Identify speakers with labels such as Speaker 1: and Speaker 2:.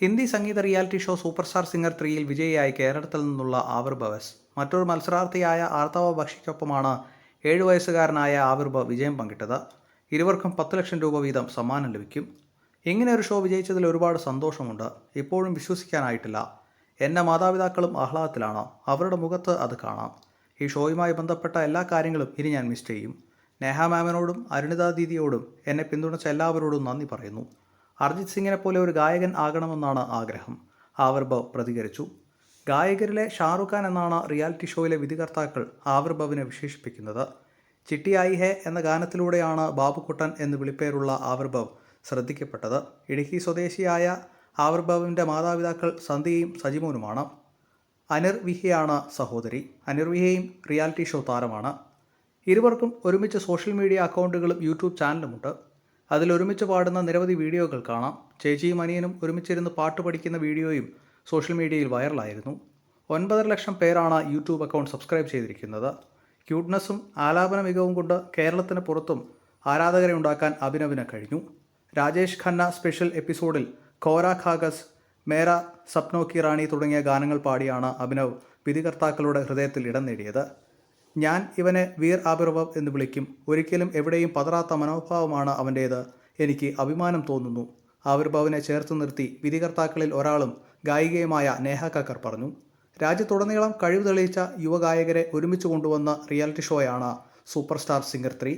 Speaker 1: ഹിന്ദി സംഗീത reality show super star singer ത്രീയിൽ വിജയിയായി കേരളത്തിൽ നിന്നുള്ള ആവിർഭവസ് മറ്റൊരു മത്സരാർത്ഥിയായ ആർത്തവ ബക്ഷിക്കൊപ്പമാണ് ഏഴു വയസ്സുകാരനായ ആവിർഭ വിജയം പങ്കിട്ടത്. ഇരുവർക്കും പത്ത് ലക്ഷം രൂപ വീതം സമ്മാനം ലഭിക്കും. ഇങ്ങനെ ഒരു ഷോ വിജയിച്ചതിൽ ഒരുപാട് സന്തോഷമുണ്ട്. ഇപ്പോഴും വിശ്വസിക്കാനായിട്ടില്ല. എന്റെ മാതാപിതാക്കളും ആഹ്ലാദത്തിലാണ്. അവരുടെ മുഖത്ത് അത് കാണാം. ഈ ഷോയുമായി ബന്ധപ്പെട്ട എല്ലാ കാര്യങ്ങളും ഇനി ഞാൻ മിസ് ചെയ്യും. നേഹ മാമിനോടും അരുണിത ദീദിയോടും എന്നെ പിന്തുണച്ച എല്ലാവരോടും നന്ദി പറയുന്നു. അർജിത് സിംഗിനെ പോലെ ഒരു ഗായകൻ ആകണമെന്നാണ് ആഗ്രഹം. ആവിർഭവ് പ്രതികരിച്ചു. ഗായകരിലെ ഷാറുഖ് ഖാൻ എന്നാണ് റിയാലിറ്റി ഷോയിലെ വിധികർത്താക്കൾ ആവിർഭവിനെ വിശേഷിപ്പിക്കുന്നത്. ചിട്ടിയായി ഹേ എന്ന ഗാനത്തിലൂടെയാണ് ബാബുക്കുട്ടൻ എന്ന് വിളിപ്പേരുള്ള ആവിർഭവ് ശ്രദ്ധിക്കപ്പെട്ടത്. ഇടുക്കി സ്വദേശിയായ ആവിർഭവിന്റെ മാതാപിതാക്കൾ സന്ധ്യയും സജിമോനുമാണ്. അനിർ വിഹിയാണ് സഹോദരി. അനിർ വിഹയും റിയാലിറ്റി ഷോ താരമാണ്. ഇരുവർക്കും ഒരുമിച്ച് സോഷ്യൽ മീഡിയ അക്കൗണ്ടുകളും യൂട്യൂബ് ചാനലുമുണ്ട്. അതിൽ ഒരുമിച്ച് പാടുന്ന നിരവധി വീഡിയോകൾ കാണാം. ചേച്ചിയും അനിയനും ഒരുമിച്ചിരുന്ന് പാട്ട് പഠിക്കുന്ന വീഡിയോയും സോഷ്യൽ മീഡിയയിൽ വൈറലായിരുന്നു. ഒൻപതര ലക്ഷം പേരാണ് യൂട്യൂബ് അക്കൗണ്ട് സബ്സ്ക്രൈബ് ചെയ്തിരിക്കുന്നത്. ക്യൂട്ട്നെസ്സും ആലാപന മികവും കൊണ്ട് കേരളത്തിന് പുറത്തും ആരാധകരെ ഉണ്ടാക്കാൻ അഭിനവിന് കഴിഞ്ഞു. രാജേഷ് ഖന്ന സ്പെഷ്യൽ എപ്പിസോഡിൽ കോര ഖാഗസ് മേര സപ്നോ കി റാണി തുടങ്ങിയ ഗാനങ്ങൾ പാടിയാണ് അഭിനവ് വിധികർത്താക്കളുടെ ഹൃദയത്തിൽ ഇടം നേടിയത്. ഞാൻ ഇവനെ വീർ ആബിർവവ് എന്ന് വിളിക്കും. ഒരിക്കലും എവിടെയും പതറാത്ത മനോഭാവമാണ് അവന്റേത് എനിക്ക് അഭിമാനം തോന്നുന്നു. ആവിർഭവനെ ചേർത്ത് നിർത്തി വിധികർത്താക്കളിൽ ഒരാളും ഗായികയുമായ നേഹ കക്കർ പറഞ്ഞു. രാജ്യത്തുടനീളം കഴിവ് തെളിയിച്ച യുവഗായകരെ ഒരുമിച്ച് കൊണ്ടുവന്ന റിയാലിറ്റി ഷോയാണ് സൂപ്പർ സ്റ്റാർ സിംഗർ ത്രീ.